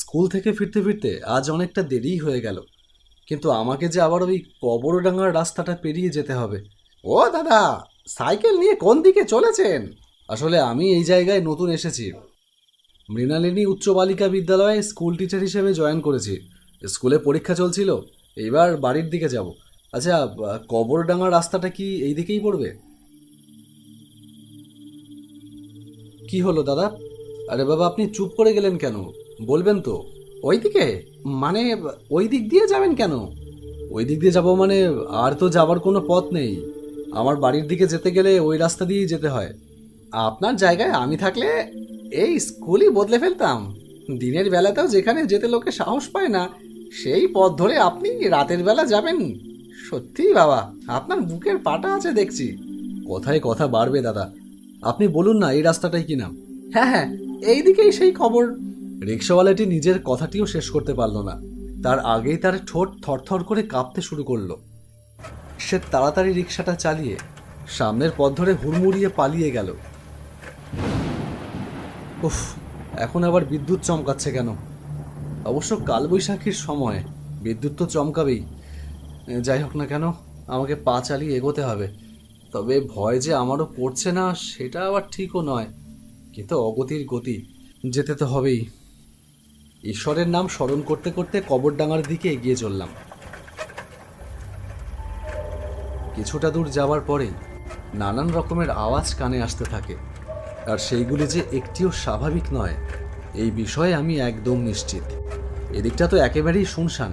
School থেকে ফিরতে ফিরতে আজ অনেকটা দেরিই হয়ে গেল। কিন্তু আমাকে যে আবার ওই কবরডাঙ্গার রাস্তাটা পেরিয়ে যেতে হবে। ও দাদা সাইকেল নিয়ে কোন দিকে চলেছেন? আসলে আমি এই জায়গায় নতুন এসেছি। মৃণালিনী উচ্চ বালিকা বিদ্যালয়ে স্কুল টিচার হিসেবে জয়েন করেছি। স্কুলে পরীক্ষা চলছিল। এবার বাড়ির দিকে যাব। আচ্ছা আহ, কবরডাঙ্গার রাস্তাটা কি এই দিকেই পড়বে? কি হলো দাদা? আরে বাবা আপনি চুপ করে গেলেন কেন? বলবেন তো। ওই দিকে মানে ওই দিক দিয়ে যাবেন কেন? ওই দিক দিয়ে যাব মানে আর তো যাবার কোনো পথ নেই। আমার বাড়ির দিকে যেতে গেলে ওই রাস্তা দিয়েই যেতে হয়। আপনার জায়গায় আমি থাকলে এই স্কুলই বদলে ফেলতাম। দিনের বেলাতেও যেখানে যেতে লোকে সাহস পায় না, সেই পথ ধরে আপনি রাতের বেলা যাবেন। সত্যি বাবা, আপনার বুকের পাটা আছে দেখছি। কথায় কথা বাড়বে দাদা। আপনি বলুন না এই রাস্তাটাই কি নাম হ্যাঁ হ্যাঁ এই দিকেই সেই খবর। রিক্সাওয়ালাটি নিজের কথাটিও শেষ করতে পারল না। তার আগেই তার ঠোঁট থরথর করে কাঁপতে শুরু করল। সে তাড়াতাড়ি রিক্সাটা চালিয়ে সামনের পথ ধরে হুড়মুড়িয়ে পালিয়ে গেল। উফ, এখন আবার বিদ্যুৎ চমকাচ্ছে কেন? অবশ্য কালবৈশাখীর সময়, বিদ্যুৎ তো চমকাবেই। যাই হোক না কেন, আমাকে পা চালিয়ে এগোতে হবে। তবে ভয় যে আমারও পড়ছে না, সেটা আবার ঠিকও নয়। কিন্তু অগতির গতি, যেতে তো হবেই। ঈশ্বরের নাম স্মরণ করতে করতে কবরডাঙ্গার দিকে এগিয়ে চললাম। কিছুটা দূর যাওয়ার পরেই নানান রকমের আওয়াজ কানে আসতে থাকে, আর সেইগুলি যে একটিও স্বাভাবিক নয়, এই বিষয়ে আমি একদম নিশ্চিত। এদিকটা তো একেবারেই শুনশান,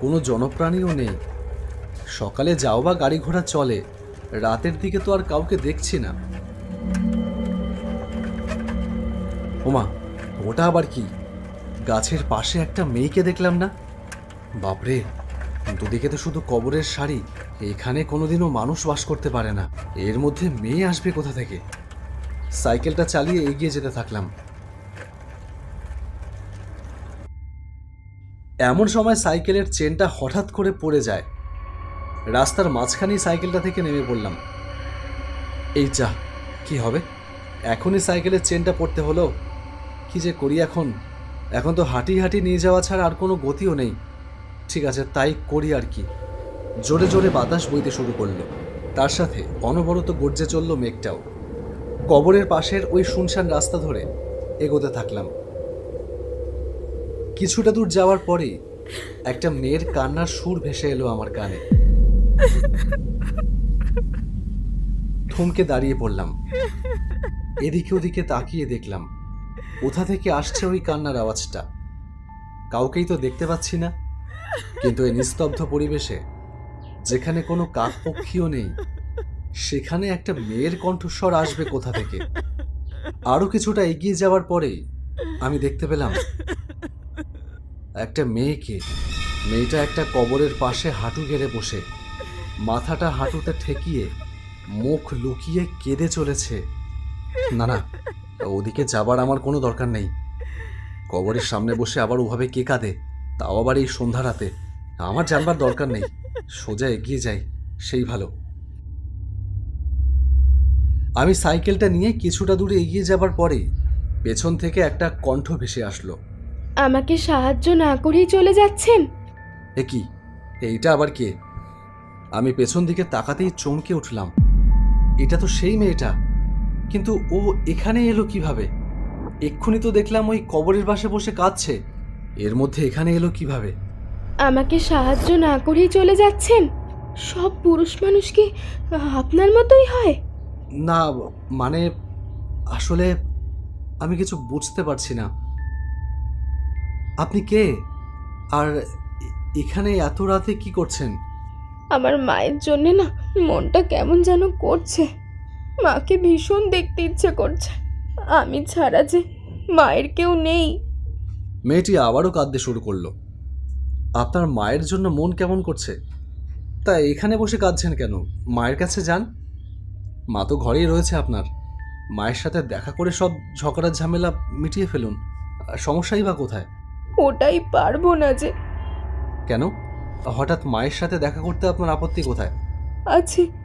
কোনো জনপ্রাণীও নেই। সকালে যাও বা গাড়ি ঘোড়া চলে, রাতের দিকে তো আর কাউকে দেখছি না। ওমা, ওটা আবার কি? গাছের পাশে একটা মেয়েকে দেখলাম না? বাপরে, দুদিকে তো শুধু কবরের শাড়ি, এখানে কোনোদিনও মানুষ বাস করতে পারে না। এর মধ্যে মেয়ে আসবে কোথা থেকে? সাইকেলটা চালিয়ে এগিয়ে যেতে থাকলাম। এমন সময় সাইকেলের চেনটা হঠাৎ করে পড়ে যায়। রাস্তার মাঝখানেই সাইকেলটা থেকে নেমে পড়লাম। এই যা, কি হবে? এখনই সাইকেলের চেনটা পড়তে হলো। কি যে করি এখন? এখন তো হাঁটি হাঁটি নিয়ে যাওয়া ছাড়া আর কোনো গতিও নেই। ঠিক আছে, তাই করি আর কি। জোরে জোরে বাতাস বইতে শুরু করল। তার সাথে অনবরত গর্জে চলল মেঘটাও। কবরের পাশের ওই শুনশান রাস্তা ধরে এগোতে থাকলাম। কিছুটা দূর যাওয়ার পরেই একটা মেয়ের কান্নার সুর ভেসে এলো আমার কানে। থমকে দাঁড়িয়ে পড়লাম। এদিকে ওদিকে তাকিয়ে দেখলাম। কোথা থেকে আসছে ওই কান্নার আওয়াজটা। কাউকেই তো দেখতে পাচ্ছি না। কিন্তু এই নিস্তব্ধ পরিবেশে, যেখানে কোনো কাকপক্ষীও নেই, সেখানে একটা মেয়ের কণ্ঠস্বর আসবে কোথা থেকে? আরও কিছুটা এগিয়ে যাওয়ার পরেই আমি দেখতে পেলাম, একটা মেয়েকে। মেয়েটা একটা কবরের পাশে হাঁটু গেড়ে বসে। মাথাটা হাঁটুতে ঠেকিয়ে মুখ লুকিয়ে কেঁদে চলেছে। না না ওদিকে যাবার আমার কোনো দরকার নেই। কবরের সামনে বসে আবার ওভাবে কে কাঁদে? তাও আবার এই সন্ধ্যা রাতে। আমার জানবার দরকার নেই। সোজা এগিয়ে যাই। সেই ভালো। আমি সাইকেলটা নিয়ে কিছুটা দূরে এগিয়ে যাবার পরে পেছন থেকে একটা কণ্ঠ ভেসে আসলো। আমাকে সাহায্য না করেই চলে যাচ্ছেন? এ কি? এইটা আবার কে? আমি পেছন দিকে তাকাতেই চমকে উঠলাম। এটা তো সেই মেয়েটা। কিন্তু ও এখানে এলো কীভাবে? এক্ষুনি তো দেখলাম ওই কবরের পাশে বসে কাঁদছে। এর মধ্যে এখানে এলো কীভাবে? আমাকে সাহায্য না করেই চলে যাচ্ছেন? সব পুরুষ মানুষ কি আপনার মতোই হয়? না মানে আসলে আমি কিছু বুঝতে পারছি না। আপনি কে? আর এখানে এত রাতে কি করছেন? আমার মায়ের জন্য না মনটা কেমন যেন করছে। মাকে ভীষণ দেখতে ইচ্ছে করছে। আমি ছাড়া যে মায়ের কেউ নেই। মেয়েটি আবারও কাঁদতে শুরু করল। আপনার মায়ের জন্য মন কেমন করছে? তা এখানে বসে কাঁদছেন কেন? মায়ের কাছে যান। মা তো ঘরেই রয়েছে আপনার। মায়ের সাথে দেখা করে সব ঝগড়া ঝামেলা মিটিয়ে ফেলুন। সমস্যাই বা কোথায়? ওটাই পারব না যে। কেন? হঠাৎ মায়ের সাথে দেখা করতে আপনার আপত্তি কোথায়? আছে।